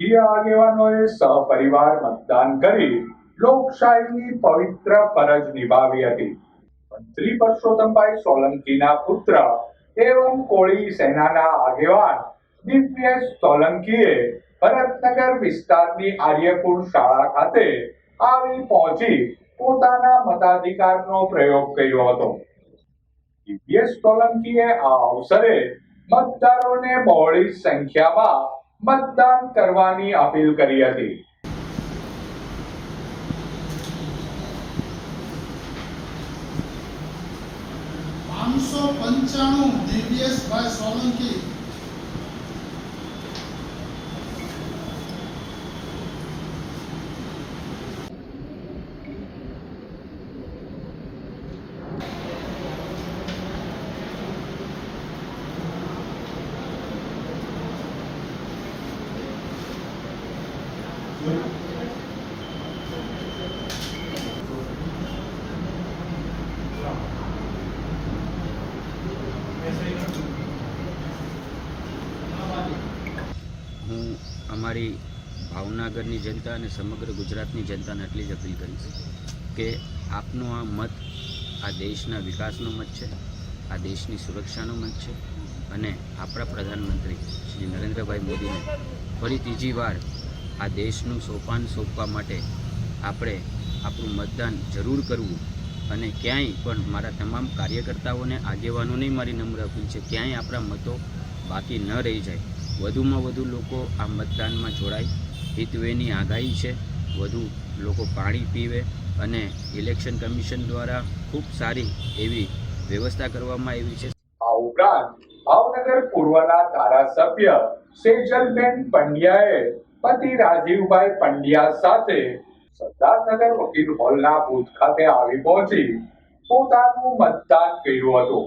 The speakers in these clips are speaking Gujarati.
રાજકીય આગેવાનોએ સહપરિવાર મતદાન કરી લોકશાહીની પવિત્ર ફરજ નિભાવી હતી. મંત્રી પરસોત્તમભાઈ સોલંકીના પુત્ર એવમ કોળી સેનાના આગેવાન દિવ્યેશ સોલંકીએ ભરતનગર વિસ્તારની આર્યકુળ શાળા ખાતે આવી પહોંચી પોતાના મતાધિકારનો પ્રયોગ કર્યો હતો. દિવ્યેશ સોલંકીએ આ અવસરે મતદારોને બહોળી સંખ્યામાં મતદાન કરવાની અપીલ કરી હતી. પાંચસો પંચાણું દિવ્યેશભાઈ સોલંકી અમારી ભાવનગરની જનતા અને સમગ્ર ગુજરાતની જનતાને એટલી જ અપીલ કરીશ કે આપનો આ મત આ દેશના વિકાસનો મત છે, આ દેશની સુરક્ષાનો મત છે અને આપણા પ્રધાનમંત્રી શ્રી નરેન્દ્રભાઈ મોદીને ફરી ત્રીજી વાર આ દેશનું સોપાન સોંપવા માટે આપણે આપણું મતદાન જરૂર કરવું અને ક્યાંય પણ મારા તમામ કાર્યકર્તાઓને, આગેવાનોને મારી નમ્ર અપીલ છે, ક્યાંય આપણા મતો બાકી ન રહી જાય. વધુમાં વધુ લોકો આ મતદાનમાં જોડાય, હિતવેની આગાહી છે, વધુ લોકો પાણી પીવે અને ઇલેક્શન કમિશન દ્વારા ખૂબ સારી એવી વ્યવસ્થા કરવામાં આવી છે. આ ઉપરાંત ભાવનગર પૂર્વના ધારાસભ્ય સેજલબેન પંડ્યાએ પતિ રાજીવભાઈ પંડ્યા સાથે સરદારનગર વકીલ હોલના બૂથ ખાતે આવી પહોંચી પોતાનું મતદાન કર્યું હતું.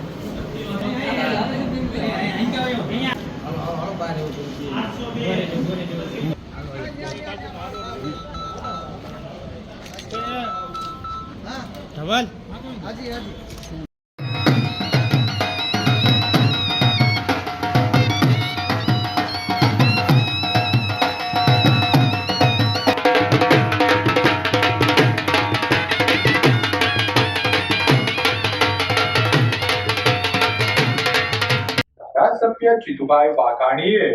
મોડ આવ્યો મોડ આવ્યો છોકરો ધવલ. ધારાસભ્ય જીતુભાઈ વાઘાણીએ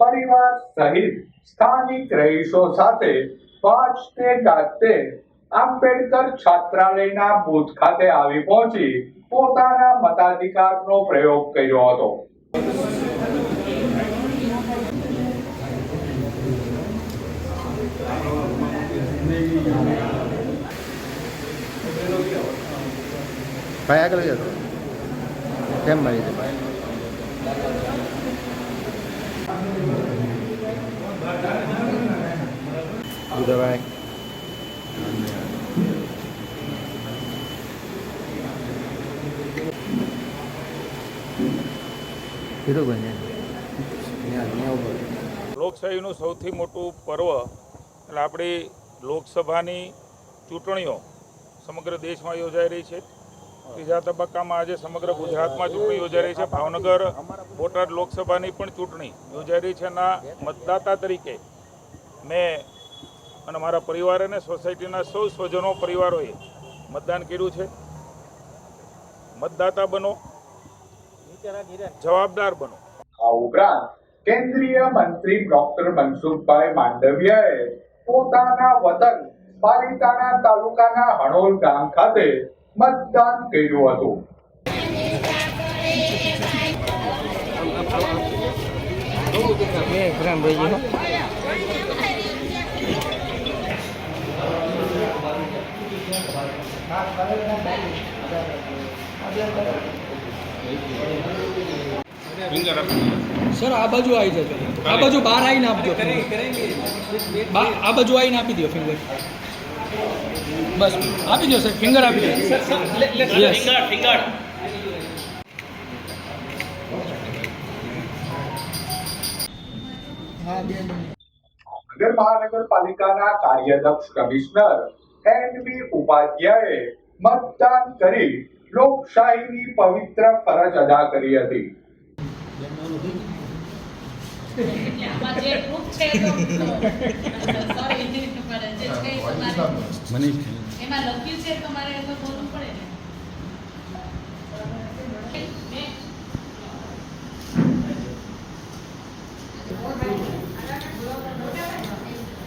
પરિવાર સહિત સ્થાનિક રહીશો સાથે વાજતે ગાજતે આંબેડકર છાત્રાલયના બૂથ ખાતે આવી પહોંચી પોતાના મતાધિકારનો પ્રયોગ કર્યો હતો. ભાઈ આગળ જતો કેમ મળી છે ભાઈ ભાઈ કીધું ભાઈ ત્યાં ત્યાં ઊભો લોકશાહીનું સૌથી મોટું પર્વ એટલે આપણી લોકસભાની ચૂંટણીઓ સમગ્ર દેશમાં યોજાઈ રહી છે. ત્રીજા તબક્કામાં આજે સમગ્ર ગુજરાતમાં ચૂંટણી યોજાઈ રહી છે. ભાવનગર બોટાદ લોકસભાની પણ ચૂંટણી યોજાઈ રહી છે એના મતદાતા તરીકે. મેં અને મારા પરિવાર અને સોસાયટીના સૌ સ્વજનો પરિવારોએ મતદાન કર્યું છે. મતદાતા બનો. જવાબદાર બનો. આ ઉપરાંત કેન્દ્રીય મંત્રી ડોક્ટર મનસુખભાઈ માંડવિયાએ પોતાના વતન પાલિતાણા તાલુકાના હણોલ ગામ ખાતે મતદાન કર્યું હતું. બે ગ્રામ ભાઈ હો સર આ બાજુ આવી જજો. આ બાજુ બહાર આવીને આપજો આ બાજુ આવીને આપી દો ફિંગર બસ. આપી દો સર. ફિંગર આપી દો યસ નગર મહાનગરપાલિકાના કાર્યદક્ષ કમિશનર એન બી ઉપાધ્યાયે મતદાન કરી લોકશાહીની પવિત્ર ફરજ અદા કરી હતી. એમાં લખ્યું છે તમારે તો બોલવું